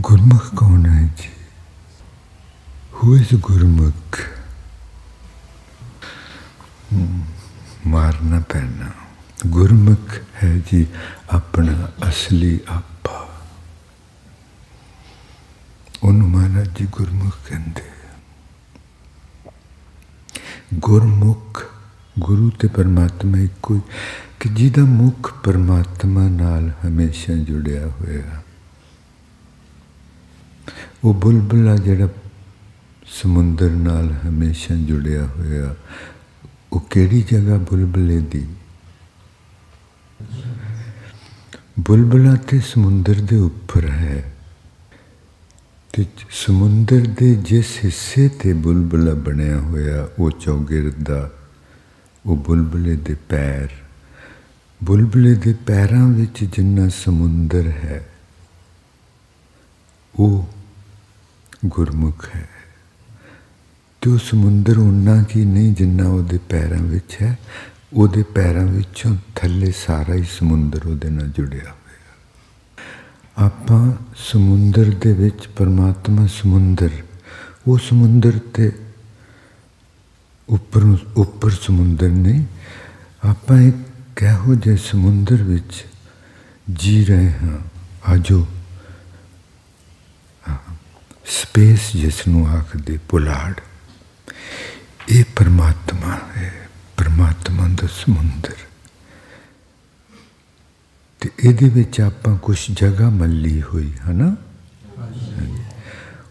ਗੁਰਮੁਖ ਕੌਣ ਹੈ ਜੀ? Who is Gurmukh? ਮਾਰਨਾ ਪੈਣਾ। ਗੁਰਮੁਖ ਹੈ ਜੀ ਆਪਣਾ ਅਸਲੀ ਆਪਾ। ਉਹਨੂੰ ਮਹਾਰਾਜ ਜੀ ਗੁਰਮੁਖ ਕਹਿੰਦੇ ਗੁਰਮੁਖ, ਗੁਰੂ ਤੇ ਪਰਮਾਤਮਾ ਇੱਕੋ ਹੀ, ਕਿ ਜਿਹਦਾ ਮੁਖ ਪਰਮਾਤਮਾ ਨਾਲ ਹਮੇਸ਼ਾ ਜੁੜਿਆ ਹੋਇਆ। ਉਹ ਬੁਲਬੁਲਾ ਜਿਹੜਾ ਸਮੁੰਦਰ ਨਾਲ ਹਮੇਸ਼ਾ ਜੁੜਿਆ ਹੋਇਆ, ਉਹ ਕਿਹੜੀ ਜਗ੍ਹਾ ਬੁਲਬੁਲੇ ਦੀ? ਬੁਲਬੁਲਾ ਤੇ ਸਮੁੰਦਰ ਦੇ ਉੱਪਰ ਹੈ। ਤੇ ਸਮੁੰਦਰ ਦੇ ਜਿਸ ਹਿੱਸੇ ਤੇ ਬੁਲਬੁਲਾ ਬਣਿਆ ਹੋਇਆ, ਉਹ ਚੌਗਿਰਦ ਦਾ, ਉਹ ਬੁਲਬੁਲੇ ਦੇ ਪੈਰ। ਬੁਲਬੁਲੇ ਦੇ ਪੈਰਾਂ ਵਿੱਚ ਜਿੰਨਾ ਸਮੁੰਦਰ ਹੈ, ਉਹ ਗੁਰਮੁਖ ਹੈ। ਤੇ ਉਹ ਸਮੁੰਦਰ ਉਨਾ ਕੀ ਨਹੀਂ ਜਿੰਨਾ ਉਹਦੇ ਪੈਰਾਂ ਵਿੱਚ ਹੈ, ਉਹਦੇ ਪੈਰਾਂ ਵਿੱਚੋਂ ਥੱਲੇ ਸਾਰਾ ਹੀ ਸਮੁੰਦਰ ਉਹਦੇ ਨਾਲ ਜੁੜਿਆ ਹੋਇਆ। ਆਪਾਂ ਸਮੁੰਦਰ ਦੇ ਵਿੱਚ ਪਰਮਾਤਮਾ ਸਮੁੰਦਰ, ਉਹ ਸਮੁੰਦਰ ਤੇ ਉੱਪਰ ਉੱਪਰ ਸਮੁੰਦਰ ਨਹੀਂ, ਆਪਾਂ ਇੱਕ ਇਹੋ ਜਿਹੇ ਸਮੁੰਦਰ ਵਿੱਚ ਜੀ ਰਹੇ ਹਾਂ। ਆਜੋ। ਸਪੇਸ ਜਿਸ ਨੂੰ ਆਖਦੇ ਪੁਲਾੜ। ਇਹ ਪਰਮਾਤਮਾ ਹੈ, ਪਰਮਾਤਮਾ ਦਾ ਸਮੁੰਦਰ। ਤੇ ਇਹਦੇ ਵਿੱਚ ਆਪਾਂ ਕੁਝ ਜਗ੍ਹਾ ਮੱਲੀ ਹੋਈ, ਹਨਾ?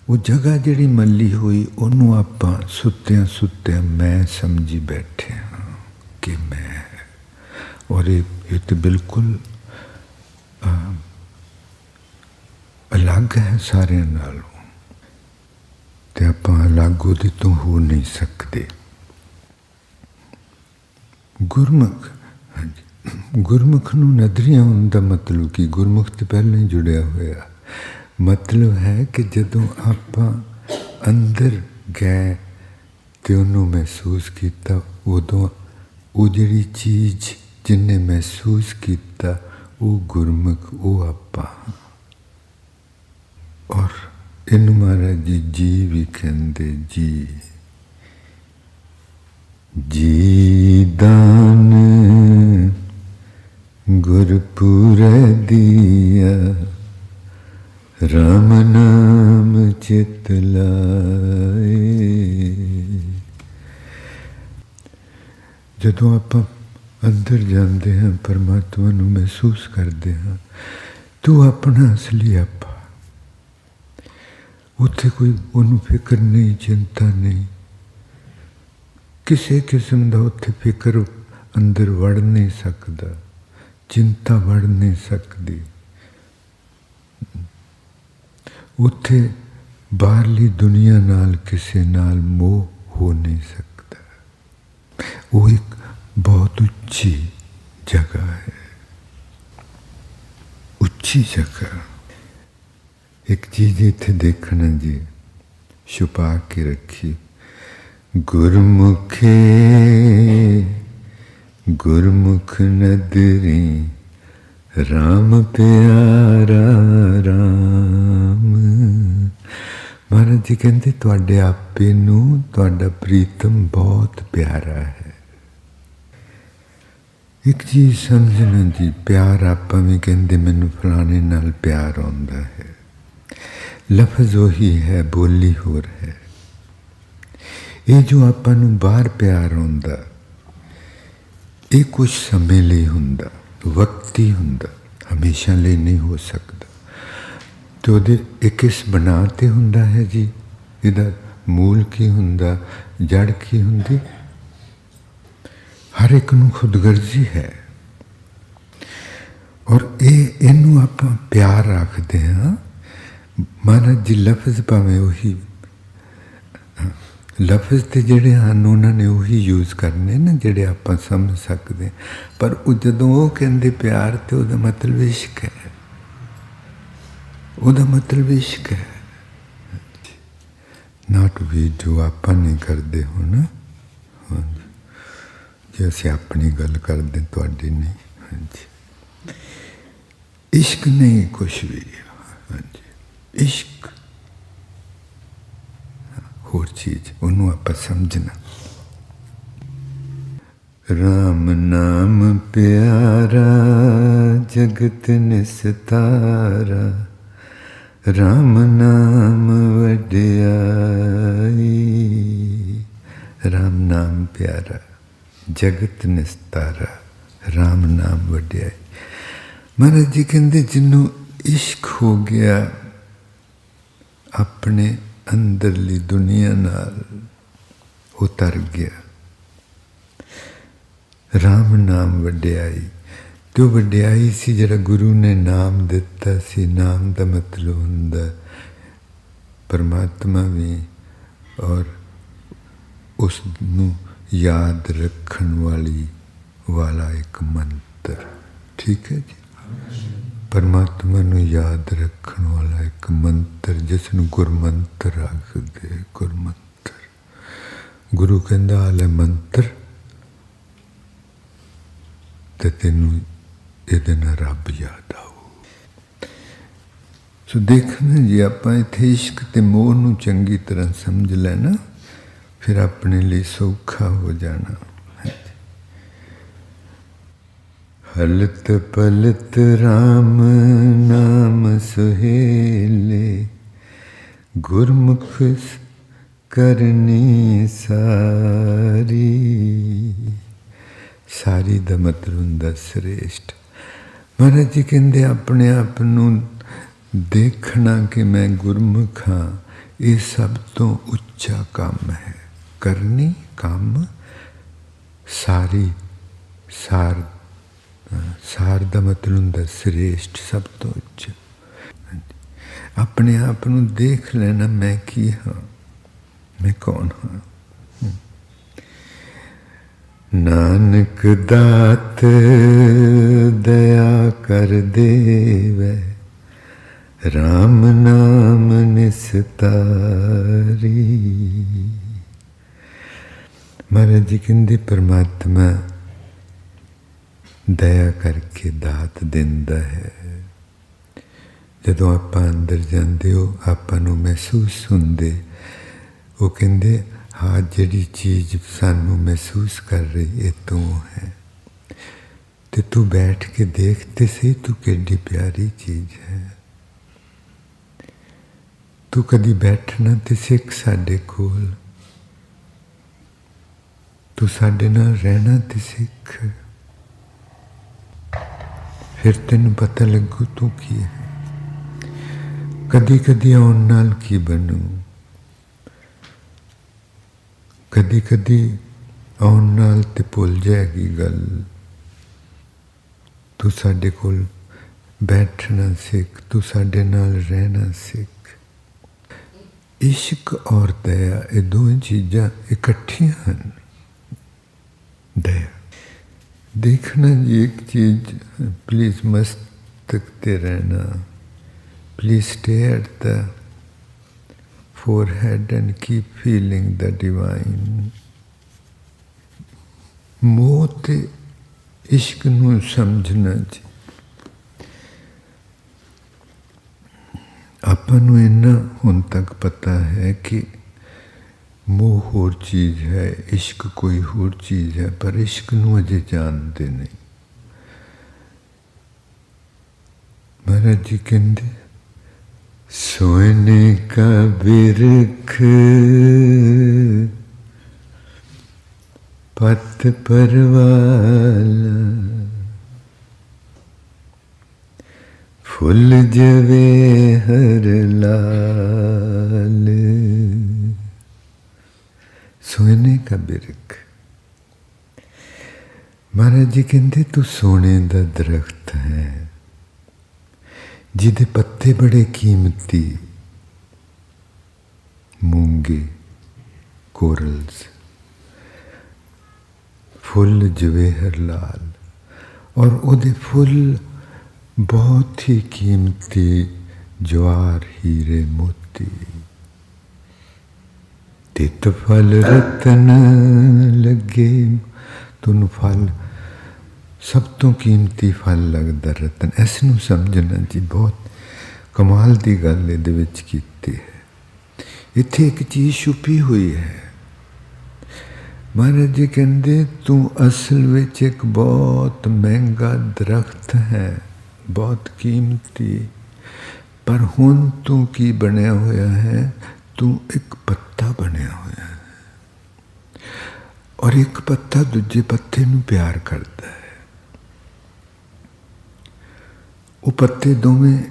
ਉਹ ਜਗ੍ਹਾ ਜਿਹੜੀ ਮੱਲੀ ਹੋਈ, ਉਹਨੂੰ ਆਪਾਂ ਸੁੱਤਿਆਂ ਸੁੱਤਿਆਂ ਮੈਂ ਸਮਝੀ ਬੈਠੇ ਹਾਂ ਕਿ ਮੈਂ ਔਰ ਇਹ ਇਹ ਤਾਂ ਬਿਲਕੁਲ ਅਲੱਗ ਹੈ ਸਾਰਿਆਂ ਨਾਲੋਂ। ਤੇ ਆਪਾਂ ਅਲੱਗ ਉਹਦੇ ਤੋਂ ਹੋ ਨਹੀਂ ਸਕਦੇ। ਗੁਰਮੁਖ, ਹਾਂਜੀ, ਗੁਰਮੁਖ ਨੂੰ ਨਦਰੀਆਂ ਹੋਣ ਦਾ ਮਤਲਬ ਕਿ? ਗੁਰਮੁਖ ਤੇ ਪਹਿਲਾਂ ਹੀ ਜੁੜਿਆ ਹੋਇਆ। ਮਤਲਬ ਹੈ ਕਿ ਜਦੋਂ ਆਪਾਂ ਅੰਦਰ ਗਏ ਤੇ ਉਹਨੂੰ ਮਹਿਸੂਸ ਕੀਤਾ, ਉਦੋਂ ਉਹ ਜਿਹੜੀ ਚੀਜ਼ ਜਿੰਨੇ ਮਹਿਸੂਸ ਕੀਤਾ, ਉਹ ਗੁਰਮੁਖ, ਉਹ ਆਪਾਂ। ਔਰ ਇਹਨੂੰ ਮਹਾਰਾਜ ਜੀ ਜੀ ਵੀ ਕਹਿੰਦੇ, ਜੀ। ਜੀ ਦਾਨ ਗੁਰਪੁਰੈ ਦੀਆ, ਰਾਮ ਨਾਮ ਚਿਤ ਲਾਏ। ਜਦੋਂ ਆਪਾਂ ਅੰਦਰ ਜਾਂਦੇ ਹਾਂ, ਪਰਮਾਤਮਾ ਨੂੰ ਮਹਿਸੂਸ ਕਰਦੇ ਹਾਂ, ਤੂੰ ਆਪਣਾ ਅਸਲੀ ਆਪ ਉੱਥੇ ਕੋਈ ਉਹਨੂੰ ਫਿਕਰ ਨਹੀਂ, ਚਿੰਤਾ ਨਹੀਂ। ਕਿਸੇ ਕਿਸਮ ਦਾ ਉੱਥੇ ਫਿਕਰ ਅੰਦਰ ਵੜ ਨਹੀਂ ਸਕਦਾ, ਚਿੰਤਾ ਵੜ ਨਹੀਂ ਸਕਦੀ। ਉੱਥੇ ਬਾਹਰਲੀ ਦੁਨੀਆ ਨਾਲ ਕਿਸੇ ਨਾਲ ਮੋਹ ਹੋ ਨਹੀਂ ਸਕਦਾ। ਉਹ ਇੱਕ ਬਹੁਤ ਉੱਚੀ ਜਗ੍ਹਾ ਹੈ। ਉੱਚੀ ਜਗ੍ਹਾ। ਇੱਕ ਚੀਜ਼ ਇੱਥੇ ਦੇਖਣਾ ਜੀ ਛੁਪਾ ਕੇ ਰੱਖੀ ਗੁਰਮੁਖੇ ਗੁਰਮੁਖ ਨਦਰੀ RAM ਪਿਆਰਾ RAM ਮਹਾਰਾਜ ਜੀ ਕਹਿੰਦੇ ਤੁਹਾਡੇ ਆਪੇ ਨੂੰ ਤੁਹਾਡਾ ਪ੍ਰੀਤਮ ਬਹੁਤ ਪਿਆਰਾ ਹੈ ਇੱਕ ਚੀਜ਼ ਸਮਝਣਾ ਜੀ ਪਿਆਰ ਆਪਾਂ ਵੀ ਕਹਿੰਦੇ ਮੈਨੂੰ ਫਲਾਣੇ ਨਾਲ ਪਿਆਰ ਆਉਂਦਾ ਹੈ ਲਫ਼ਜ਼ ਉਹੀ ਹੈ, ਬੋਲੀ ਹੋਰ ਹੈ। ਇਹ ਜੋ ਆਪਾਂ ਨੂੰ ਬਾਹਰ ਪਿਆਰ ਹੁੰਦਾ ਇਹ ਕੁਝ ਸਮੇਂ ਲਈ ਹੁੰਦਾ, ਵਕਤੀ ਹੁੰਦਾ, ਹਮੇਸ਼ਾ ਲਈ ਨਹੀਂ ਹੋ ਸਕਦਾ। ਤੇ ਉਹਦੇ ਇੱਕ ਇਸ ਬਣਾ ਤੇ ਹੁੰਦਾ ਹੈ ਜੀ, ਇਹਦਾ ਮੂਲ ਕੀ ਹੁੰਦਾ ਜੜ ਕੀ ਹੁੰਦੀ? ਹਰ ਇੱਕ ਨੂੰ ਖੁਦਗਰਜ਼ੀ ਹੈ। ਔਰ ਇਹ, ਇਹਨੂੰ ਆਪਾਂ ਪਿਆਰ ਰੱਖਦੇ ਹਾਂ ਮਹਾਰਾਜ ਜੀ ਲਫ਼ਜ਼ ਭਾਵੇਂ ਉਹੀ, ਲਫ਼ਜ਼ ਤੇ ਜਿਹੜੇ ਹਨ, ਉਹਨਾਂ ਨੇ ਉਹੀ ਯੂਜ਼ ਕਰਨੇ ਨੇ ਜਿਹੜੇ ਆਪਾਂ ਸਮਝ ਸਕਦੇ ਪਰ ਉਹ ਜਦੋਂ ਉਹ ਕਹਿੰਦੇ ਪਿਆਰ ਤੇ ਉਹਦਾ ਮਤਲਬ ਇਸ਼ਕ ਹੈ। ਉਹਦਾ ਮਤਲਬ ਇਸ਼ਕ ਹੈ। ਨਾਟ ਵੀ ਜੋ ਆਪਾਂ ਨਹੀਂ ਕਰਦੇ ਹੁਣ, ਹਾਂਜੀ। ਜੇ ਅਸੀਂ ਆਪਣੀ ਗੱਲ ਕਰਦੇ, ਤੁਹਾਡੀ ਨਹੀਂ, ਹਾਂਜੀ। ਇਸ਼ਕ ਨਹੀਂ ਕੁਛ ਵੀ, ਹਾਂਜੀ। ਇਸ਼ਕ। ਹੋਰ ਚੀਜ਼ ਉਹਨੂੰ ਆਪਾਂ ਸਮਝਣਾ। ਰਾਮ ਨਾਮ ਪਿਆਰਾ, ਜਗਤ ਨਿਸਤਾਰਾ। ਰਾਮ ਨਾਮ ਵਡਿਆਈ। ਰਾਮ ਨਾਮ ਪਿਆਰਾ, ਜਗਤ ਨਿਸਤਾਰਾ। ਰਾਮ ਨਾਮ ਵਡਿਆਈ। ਮਹਾਰਾਜ ਜੀ ਕਹਿੰਦੇ, ਜਿਹਨੂੰ ਇਸ਼ਕ ਹੋ ਗਿਆ ਆਪਣੇ ਅੰਦਰਲੀ ਦੁਨੀਆ ਨਾਲ ਉਤਰ ਗਿਆ। ਰਾਮ ਨਾਮ ਵਡਿਆਈ। ਤੇ ਉਹ ਵਡਿਆਈ ਸੀ? ਜਿਹੜਾ ਗੁਰੂ ਨੇ ਨਾਮ ਦਿੱਤਾ ਸੀ। ਨਾਮ ਦਾ ਮਤਲਬ ਹੁੰਦਾ ਪਰਮਾਤਮਾ ਵੀ ਔਰ ਉਸ ਨੂੰ ਯਾਦ ਰੱਖਣ ਵਾਲੀ ਵਾਲਾ ਇੱਕ ਮੰਤਰ। ਠੀਕ ਹੈ ਜੀ? ਪਰਮਾਤਮਾ ਨੂੰ ਯਾਦ ਰੱਖਣ ਵਾਲਾ ਇੱਕ ਮੰਤਰ, ਜਿਸ ਨੂੰ ਗੁਰਮੰਤਰ ਆਖਦੇ ਗੁਰਮੰਤਰ। ਗੁਰੂ ਕਹਿੰਦਾ ਆਲੇ ਮੰਤਰ, ਤੇ ਤੈਨੂੰ ਇਹਦੇ ਨਾਲ ਰੱਬ ਯਾਦ ਆਉ ਸੋ ਦੇਖਣਾ ਜੀ ਆਪਾਂ ਇੱਥੇ ਇਸ਼ਕ ਤੇ ਮੋਹ ਨੂੰ ਚੰਗੀ ਤਰ੍ਹਾਂ ਸਮਝ ਲੈਣਾ, ਫਿਰ ਆਪਣੇ ਲਈ ਸੌਖਾ ਹੋ ਜਾਣਾ। ਹਲਤ ਪਲਤ RAM ਨਾਮ ਸੁਹੇਲੇ, ਗੁਰਮੁਖ ਕਰਨੀ ਸਾਰੀ। ਸਾਰੀ ਦਾ ਮਤਲਬ ਹੁੰਦਾ ਸ੍ਰੇਸ਼ਟ। ਮਹਾਰਾਜ ਜੀ ਕਹਿੰਦੇ, ਆਪਣੇ ਆਪ ਨੂੰ ਦੇਖਣਾ ਕਿ ਮੈਂ ਗੁਰਮੁਖ ਹਾਂ, ਇਹ ਸਭ ਤੋਂ ਉੱਚਾ ਕੰਮ ਹੈ। ਕਰਨੀ ਕੰਮ ਸਾਰੀ ਸਾਰ ਸਾਰ ਦਾ ਮਤਲਬ ਹੁੰਦਾ ਸ੍ਰੇਸ਼ਟ ਸਭ ਤੋਂ ਉੱਚ। ਆਪਣੇ ਆਪ ਨੂੰ ਦੇਖ ਲੈਣਾ ਮੈਂ ਕੀ ਹਾਂ? ਮੈਂ ਕੌਣ ਹਾਂ? ਨਾਨਕ ਦਾਤ ਦਇਆ ਕਰ ਦੇਵੇ RAM ਨਾਮ ਨਿਸਤਾਰੀ। ਮਹਾਰਾਜ ਜੀ ਕਹਿੰਦੇ, ਪਰਮਾਤਮਾ ਦਇਆ ਕਰਕੇ ਦਾਤ ਦਿੰਦਾ ਹੈ। ਜਦੋਂ ਆਪਾਂ ਅੰਦਰ ਜਾਂਦੇ ਹੋ, ਆਪਾਂ ਨੂੰ ਮਹਿਸੂਸ ਹੁੰਦੇ, ਉਹ ਕਹਿੰਦੇ, ਹਾਂ, ਜਿਹੜੀ ਚੀਜ਼ ਸਾਨੂੰ ਮਹਿਸੂਸ ਕਰ ਰਹੀ ਇਹ ਤੂੰ ਹੈ। ਤੇ ਤੂੰ ਬੈਠ ਕੇ ਦੇਖਤੇ ਸੀ ਤੂੰ ਕਿੰਨੀ ਪਿਆਰੀ ਚੀਜ਼ ਹੈ। ਤੂੰ ਕਦੀ ਬੈਠਣਾ ਤੇ ਸਿੱਖ ਸਾਡੇ ਕੋਲ। ਤੂੰ ਸਾਡੇ ਨਾਲ ਰਹਿਣਾ ਤੇ ਸਿੱਖ। ਫਿਰ ਤੈਨੂੰ ਪਤਾ ਲੱਗੂ ਤੂੰ ਕੀ ਹੈ। ਕਦੀ ਕਦੀ ਆਉਣ ਨਾਲ ਕੀ ਬਣੂ। ਕਦੀ ਕਦੀ ਆਉਣ ਨਾਲ ਤੇ ਭੁੱਲ ਜਾਏਗੀ ਗੱਲ। ਤੂੰ ਸਾਡੇ ਕੋਲ ਬੈਠਣਾ ਸਿੱਖ, ਤੂੰ ਸਾਡੇ ਨਾਲ ਰਹਿਣਾ ਸਿੱਖ। ਇਸ਼ਕ ਔਰ ਦਇਆ, ਇਹ ਦੋਵੇਂ ਚੀਜ਼ਾਂ ਇਕੱਠੀਆਂ ਹਨ। ਦਇਆ। ਦੇਖਣਾ ਜੀ ਇੱਕ ਚੀਜ਼ ਪਲੀਜ਼ ਮਸਤਕ ਤੇ ਰਹਿਣਾ please stay at the forehead and keep feeling the divine. ਮੋਹ ਤੇ ਇਸ਼ਕ ਨੂੰ ਸਮਝਣਾ ਜੀ ਆਪਾਂ ਨੂੰ ਇੰਨਾ ਹੁਣ ਤੱਕ ਪਤਾ ਹੈ ਕਿ ਮੋਹ ਹੋਰ ਚੀਜ਼ ਹੈ, ਇਸ਼ਕ ਕੋਈ ਹੋਰ ਚੀਜ਼ ਹੈ, ਪਰ ਇਸ਼ਕ ਨੂੰ ਅਜੇ ਜਾਣਦੇ ਨਹੀਂ। ਮਹਾਰਾਜ ਜੀ ਕਹਿੰਦੇ ਸੋਨੇ ਕਾ ਬਿਰਖ ਪਤ ਪਰਵਾਲਾ, ਫੁੱਲ ਜਵੇ ਹਰ ਲਾਲ। ਸੋਨੇ ਦਾ ਬਿਰਖ ਮਹਾਰਾਜ ਜੀ ਕਹਿੰਦੇ, ਤੂੰ ਸੋਨੇ ਦਾ ਦਰਖਤ ਹੈ, ਜਿਹਦੇ ਪੱਤੇ ਬੜੇ ਕੀਮਤੀ ਮੂੰਗੇ ਕੋਰਲਸ, ਫੁੱਲ ਜਵੇਹਰ ਲਾਲ, ਔਰ ਉਹਦੇ ਫੁੱਲ ਬਹੁਤ ਹੀ ਕੀਮਤੀ ਜਵਾਰ ਹੀਰੇ ਮੋਤੀ। ਤਿਤ ਫਲ ਰਤਨ ਲੱਗੇ ਤੁਹਾਨੂੰ ਫਲ। ਸਭ ਤੋਂ ਕੀਮਤੀ ਫਲ ਲੱਗਦਾ ਰਤਨ। ਇਸ ਨੂੰ ਸਮਝਣਾ ਜੀ ਬਹੁਤ ਕਮਾਲ ਦੀ ਗੱਲ ਇਹਦੇ ਵਿੱਚ ਕੀਤੀ ਹੈ। ਇੱਥੇ ਇੱਕ ਚੀਜ਼ ਛੁਪੀ ਹੋਈ ਹੈ। ਮਹਾਰਾਜ ਜੀ ਕਹਿੰਦੇ, ਤੂੰ ਅਸਲ ਵਿੱਚ ਇੱਕ ਬਹੁਤ ਮਹਿੰਗਾ ਦਰਖਤ ਹੈ, ਬਹੁਤ ਕੀਮਤੀ। ਪਰ ਹੁਣ ਤੂੰ ਕੀ ਬਣਿਆ ਹੋਇਆ ਹੈ? ਤੂੰ ਇੱਕ ਪੱਤਾ ਬਣਿਆ ਹੋਇਆ ਹੈ ਔਰ ਇੱਕ ਪੱਤਾ ਦੂਜੇ ਪੱਤੇ ਨੂੰ ਪਿਆਰ ਕਰਦਾ ਹੈ। ਉਹ ਪੱਤੇ ਦੋਵੇਂ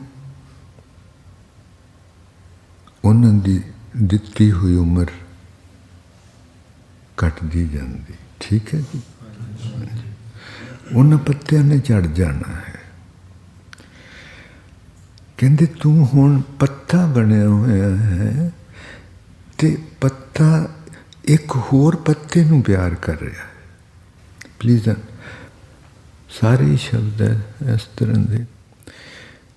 ਉਹਨਾਂ ਦੀ ਦਿੱਤੀ ਹੋਈ ਉਮਰ ਘਟਦੀ ਜਾਂਦੀ। ਠੀਕ ਹੈ ਜੀ? ਉਹਨਾਂ ਪੱਤਿਆਂ ਨੇ ਝੜ ਜਾਣਾ ਹੈ। ਕਹਿੰਦੇ ਤੂੰ ਹੁਣ ਪੱਤਾ ਬਣਿਆ ਹੋਇਆ ਹੈ ਤੇ ਪੱਤਾ ਇੱਕ ਹੋਰ ਪੱਤੇ ਨੂੰ ਪਿਆਰ ਕਰ ਰਿਹਾ ਹੈ। ਪਲੀਜ਼ ਸਾਰੇ ਸ਼ਬਦ ਇਸ ਤਰ੍ਹਾਂ ਦੇ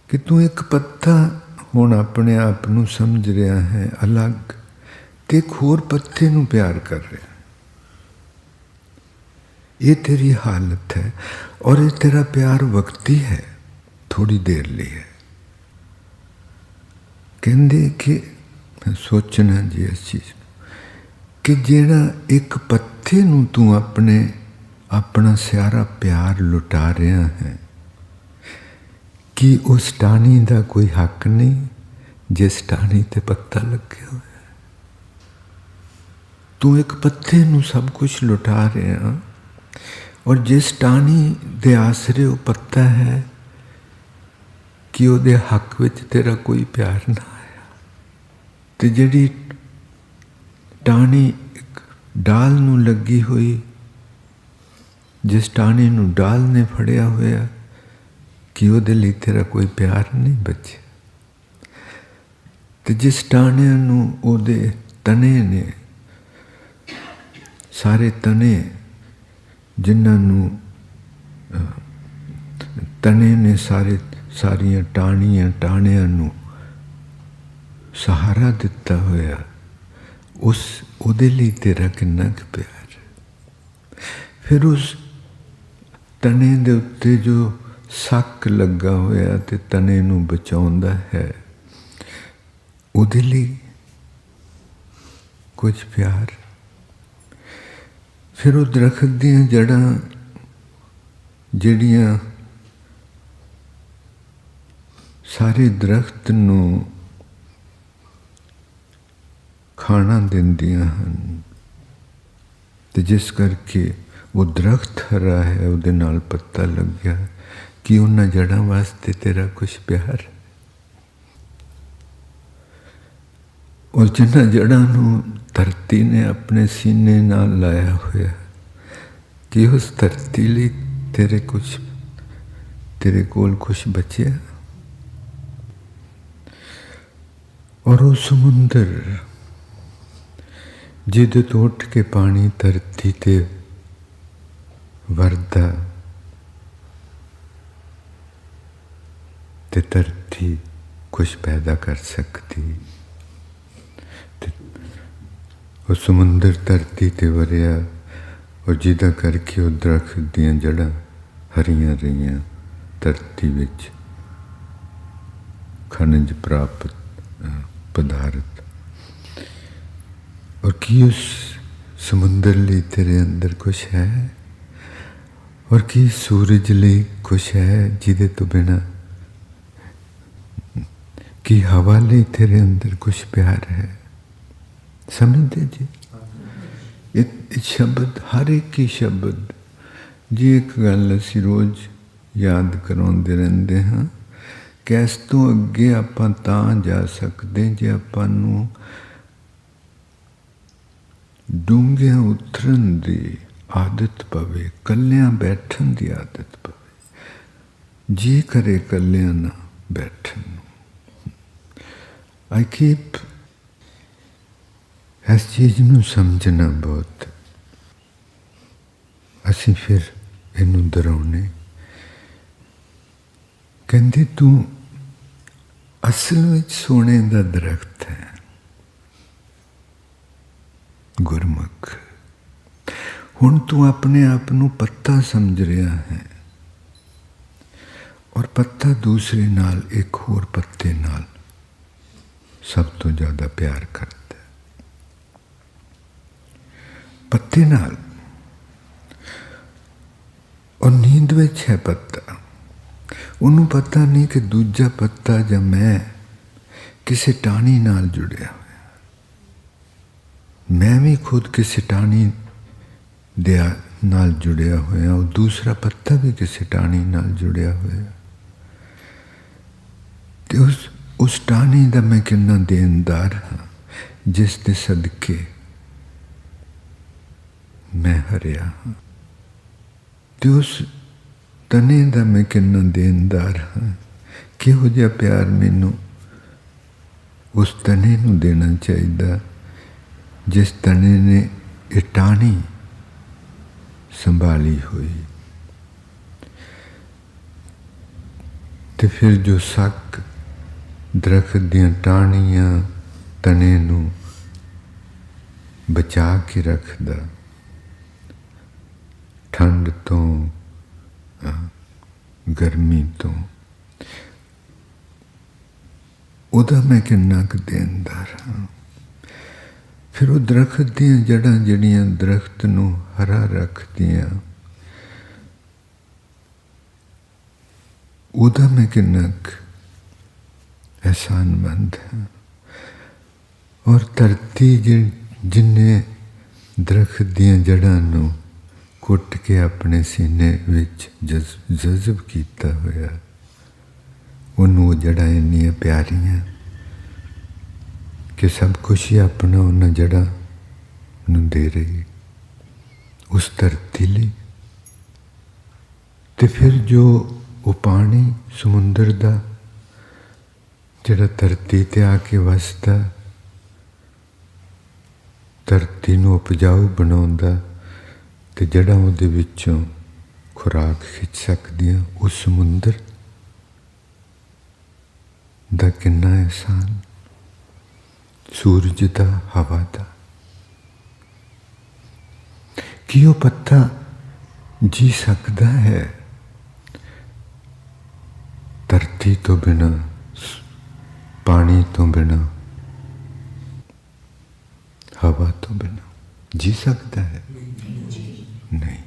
ਕਿ ਤੂੰ ਇੱਕ ਪੱਤਾ ਹੁਣ ਆਪਣੇ ਆਪ ਨੂੰ ਸਮਝ ਰਿਹਾ ਹੈ ਅਲੱਗ ਤੇ ਇੱਕ ਹੋਰ ਪੱਤੇ ਨੂੰ ਪਿਆਰ ਕਰ ਰਿਹਾ ਇਹ ਤੇਰੀ ਹਾਲਤ ਹੈ ਔਰ ਇਹ ਤੇਰਾ ਪਿਆਰ ਵਕਤੀ ਹੈ ਥੋੜੀ ਦੇਰ ਲਈ ਹੈ। ਕਹਿੰਦੇ ਕਿ ਸੋਚਣਾ ਜੀ ਇਸ ਚੀਜ਼ ਕਿ ਜਿਹੜਾ ਇੱਕ ਪੱਥੇ ਨੂੰ ਤੂੰ ਆਪਣੇ, ਆਪਣਾ ਸਿਆਰਾ ਪਿਆਰ ਲੁਟਾ ਰਿਹਾ ਹੈ, ਕਿ ਉਸ ਟਾਣੀ ਦਾ ਕੋਈ ਹੱਕ ਨਹੀਂ, ਜਿਸ ਟਾਣੀ ਤੇ ਪੱਤਾ ਲੱਗਿਆ ਹੋਇਆ ਤੂੰ ਇੱਕ ਪੱਥੇ ਨੂੰ ਸਭ ਕੁਝ ਲੁਟਾ ਰਿਹਾ ਔਰ ਜਿਸ ਟਾਣੀ ਦੇ ਆਸਰੇ ਉਹ ਪੱਤਾ ਹੈ, ਕਿ ਉਹਦੇ ਹੱਕ ਵਿੱਚ ਤੇਰਾ ਕੋਈ ਪਿਆਰ ਨਾ ਤੇ ਜਿਹੜੀ ਟਾਣੀ ਡਾਲ ਨੂੰ ਲੱਗੀ ਹੋਈ, ਜਿਸ ਟਾਣੀ ਨੂੰ ਡਾਲ ਨੇ ਫੜਿਆ ਹੋਇਆ, ਕਿ ਉਹਦੇ ਲਈ ਤੇਰਾ ਕੋਈ ਪਿਆਰ ਨਹੀਂ ਬਚਿਆ। ਤੇ ਜਿਸ ਟਾਣਿਆਂ ਨੂੰ ਉਹਦੇ ਤਣੇ ਨੇ, ਸਾਰੇ ਤਣੇ ਜਿਨ੍ਹਾਂ ਨੂੰ ਤਣੇ ਨੇ ਸਾਰੇ, ਸਾਰੀਆਂ ਟਾਣੀਆਂ ਟਾਣਿਆਂ ਨੂੰ ਸਹਾਰਾ ਦਿੱਤਾ ਹੋਇਆ, ਉਸ ਉਹਦੇ ਲਈ ਤੇਰਾ ਕਿੰਨਾ ਕੁ ਪਿਆਰ ਫਿਰ ਉਸ ਤਣੇ ਦੇ ਉੱਤੇ ਜੋ ਸੱਕ ਲੱਗਾ ਹੋਇਆ ਤੇ ਤਣੇ ਨੂੰ ਬਚਾਉਂਦਾ ਹੈ, ਉਹਦੇ ਲਈ ਕੁਝ ਪਿਆਰ। ਫਿਰ ਉਹ ਦਰਖਤ ਦੀਆਂ ਜੜਾਂ ਜਿਹੜੀਆਂ ਸਾਰੇ ਦਰਖਤ ਨੂੰ ਖਾਣਾ ਦਿੰਦੀਆਂ ਹਨ। ਤੇ ਜਿਸ ਕਰਕੇ ਉਹ ਦਰਖਤ ਹਰਾ ਹੈ, ਉਹਦੇ ਨਾਲ ਪੱਤਾ ਲੱਗਿਆ। ਕਿ ਉਹਨਾਂ ਜੜਾਂ ਵਾਸਤੇ ਤੇਰਾ ਕੁਝ ਪਿਆਰ? ਔਰ ਜਿਨ੍ਹਾਂ ਜੜਾਂ ਨੂੰ ਧਰਤੀ ਨੇ ਆਪਣੇ ਸੀਨੇ ਨਾਲ ਲਾਇਆ ਹੋਇਆ ਕਿ ਉਸ ਧਰਤੀ ਲਈ ਤੇਰੇ ਕੁਝ ਤੇਰੇ ਕੋਲ ਕੁਝ ਬਚਿਆ? ਔਰ ਉਹ ਸਮੁੰਦਰ ਜਿਹਦੇ ਤੋਂ ਉੱਠ ਕੇ ਪਾਣੀ ਧਰਤੀ ਤੇ ਵਰਦਾ ਤੇ ਧਰਤੀ ਕੁਝ ਪੈਦਾ ਕਰ ਸਕਦੀ। ਤੇ ਉਹ ਸਮੁੰਦਰ ਧਰਤੀ ਤੇ ਵਰਿਆ, ਉਹ ਜਿਹਦਾ ਕਰਕੇ ਉਹ ਦਰਖਤ ਦੀਆਂ ਜੜਾਂ ਹਰੀਆਂ ਰਹੀਆਂ ਧਰਤੀ ਵਿੱਚ ਖਣਿਜ ਪ੍ਰਾਪਤ ਪਦਾਰਥ ਔਰ ਕੀ ਉਸ ਸਮੁੰਦਰ ਲਈ ਤੇਰੇ ਅੰਦਰ ਕੁਝ ਹੈ ਔਰ ਕੀ ਸੂਰਜ ਲਈ ਕੁਝ ਹੈ ਜਿਹਦੇ ਤੋਂ ਬਿਨਾ ਕੀ ਹਵਾ ਲਈ ਤੇਰੇ ਅੰਦਰ ਕੁਝ ਪਿਆਰ ਹੈ ਸਮਝਦੇ ਜੀ ਇਹ ਸ਼ਬਦ ਹਰ ਇੱਕ ਹੀ ਸ਼ਬਦ ਜੀ ਇੱਕ ਗੱਲ ਅਸੀਂ ਰੋਜ਼ ਯਾਦ ਕਰਾਉਂਦੇ ਰਹਿੰਦੇ ਹਾਂ ਕਿ ਇਸ ਤੋਂ ਅੱਗੇ ਆਪਾਂ ਤਾਂ ਜਾ ਸਕਦੇ ਜੇ ਆਪਾਂ ਨੂੰ ਡੂੰਘਿਆਂ ਉਤਰਨ ਦੀ ਆਦਤ ਪਵੇ ਕੱਲਿਆਂ ਬੈਠਣ ਦੀ ਆਦਤ ਪਵੇ। ਜੀ ਕਰੇ ਕੱਲਿਆਂ ਨਾ ਬੈਠਣ ਨੂੰ। ਆਈ ਕੀਪ ਇਸ ਚੀਜ਼ ਨੂੰ ਸਮਝਣਾ ਬਹੁਤ। ਅਸੀਂ ਫਿਰ ਇਹਨੂੰ ਦਰਾਉਨੇ ਕਹਿੰਦੇ, ਤੂੰ ਅਸਲ ਵਿੱਚ ਸੋਨੇ ਦਾ ਦਰਖਤ ਹੈ। ਗੁਰਮੁਖ। ਹੁਣ ਤੂੰ ਆਪਣੇ ਆਪ ਨੂੰ ਪੱਤਾ ਸਮਝ ਰਿਹਾ ਹੈ ਔਰ ਪੱਤਾ ਦੂਸਰੇ ਨਾਲ, ਇੱਕ ਹੋਰ ਪੱਤੇ ਨਾਲ ਸਭ ਤੋਂ ਜ਼ਿਆਦਾ ਪਿਆਰ ਕਰਦਾ ਪੱਤੇ ਨਾਲ। ਔਰ ਨੀਂਦ ਵਿੱਚ ਹੈ ਪੱਤਾ। ਉਹਨੂੰ ਪਤਾ ਨਹੀਂ ਕਿ ਦੂਜਾ ਪੱਤਾ ਜਾਂ ਮੈਂ ਕਿਸੇ ਟਾਣੀ ਨਾਲ ਜੁੜਿਆ। ਮੈਂ ਵੀ ਖੁਦ ਕਿਸੇ ਟਾਣੀ ਦੇ ਨਾਲ ਜੁੜਿਆ ਹੋਇਆ ਉਹ ਦੂਸਰਾ ਪੱਤਾ ਵੀ ਕਿਸੇ ਟਾਣੀ ਨਾਲ ਜੁੜਿਆ ਹੋਇਆ ਤੇ ਉਸ ਉਸ ਟਾਣੀ ਦਾ ਮੈਂ ਕਿੰਨਾ ਦੇਣਦਾਰ ਹਾਂ, ਜਿਸ ਦੇ ਸਦਕੇ ਮੈਂ ਹਰਿਆ ਹਾਂ। ਤੇ ਉਸ ਤਨੇ ਦਾ ਮੈਂ ਕਿੰਨਾ ਦੇਣਦਾਰ ਹਾਂ, ਕਿਹੋ ਜਿਹਾ ਪਿਆਰ ਮੈਨੂੰ ਉਸ ਤਨੇ ਨੂੰ ਦੇਣਾ ਚਾਹੀਦਾ ਜਿਸ ਤਣੇ ਨੇ ਇਹ ਟਾਹਣੀ ਸੰਭਾਲੀ ਹੋਈ। ਤੇ ਫਿਰ ਜੋ ਸੱਕ ਦਰਖਤ ਦੀਆਂ ਟਾਹਣੀਆਂ ਤਣੇ ਨੂੰ ਬਚਾ ਕੇ ਰੱਖਦਾ, ਠੰਡ ਤੋਂ ਗਰਮੀ ਤੋਂ, ਉਹਦਾ ਮੈਂ ਕਿੰਨਾ ਕੁ ਦੇਣਦਾਰ ਹਾਂ। ਫਿਰ ਉਹ ਦਰਖਤ ਦੀਆਂ ਜੜਾਂ ਜਿਹੜੀਆਂ ਦਰਖਤ ਨੂੰ ਹਰਾ ਰੱਖਦੀਆਂ। ਉਹਦਾ ਮੈਂ ਕਿੰਨਾ ਕੁ ਅਹਿਸਾਨਮੰਦ ਹਾਂ। ਔਰ ਧਰਤੀ ਜਿ- ਜਿਨੇ ਦਰਖਤ ਦੀਆਂ ਜੜਾਂ ਨੂੰ ਕੁੱਟ ਕੇ ਆਪਣੇ ਸੀਨੇ ਵਿੱਚ ਜਜ਼- ਜਜ਼ਬ ਕੀਤਾ ਹੋਇਆ, ਉਹਨੂੰ ਉਹ ਜੜਾਂ ਇੰਨੀਆਂ ਪਿਆਰੀਆਂ ਕਿ ਸਭ ਕੁਝ ਹੀ ਆਪਣਾ ਉਹਨਾਂ ਜੜਾਂ ਨੂੰ ਦੇ ਰਹੀ ਉਸ ਧਰਤੀ ਲਈ। ਤੇ ਫਿਰ ਜੋ ਉਹ ਪਾਣੀ ਸਮੁੰਦਰ ਦਾ ਜਿਹੜਾ ਧਰਤੀ ਤੇ ਆ ਕੇ ਵਸਦਾ, ਧਰਤੀ ਨੂੰ ਉਪਜਾਊ ਬਣਾਉਂਦਾ ਤੇ ਜਿਹੜਾ ਉਹਦੇ ਵਿੱਚੋਂ ਖੁਰਾਕ ਖਿੱਚ ਸਕਦੀਆਂ ਉਸ ਸਮੁੰਦਰ ਦਾ ਕਿੰਨਾ ਅਹਿਸਾਨ। ਸੂਰਜ ਦਾ ਹਵਾ ਦਾ ਕੀ ਉਹ ਪੱਤਾ ਜੀ ਸਕਦਾ ਹੈ? ਧਰਤੀ ਤੋਂ ਬਿਨਾ ਪਾਣੀ ਤੋਂ ਬਿਨਾ ਹਵਾ ਤੋਂ ਬਿਨਾ ਜੀ ਸਕਦਾ ਹੈ? ਨਹੀਂ।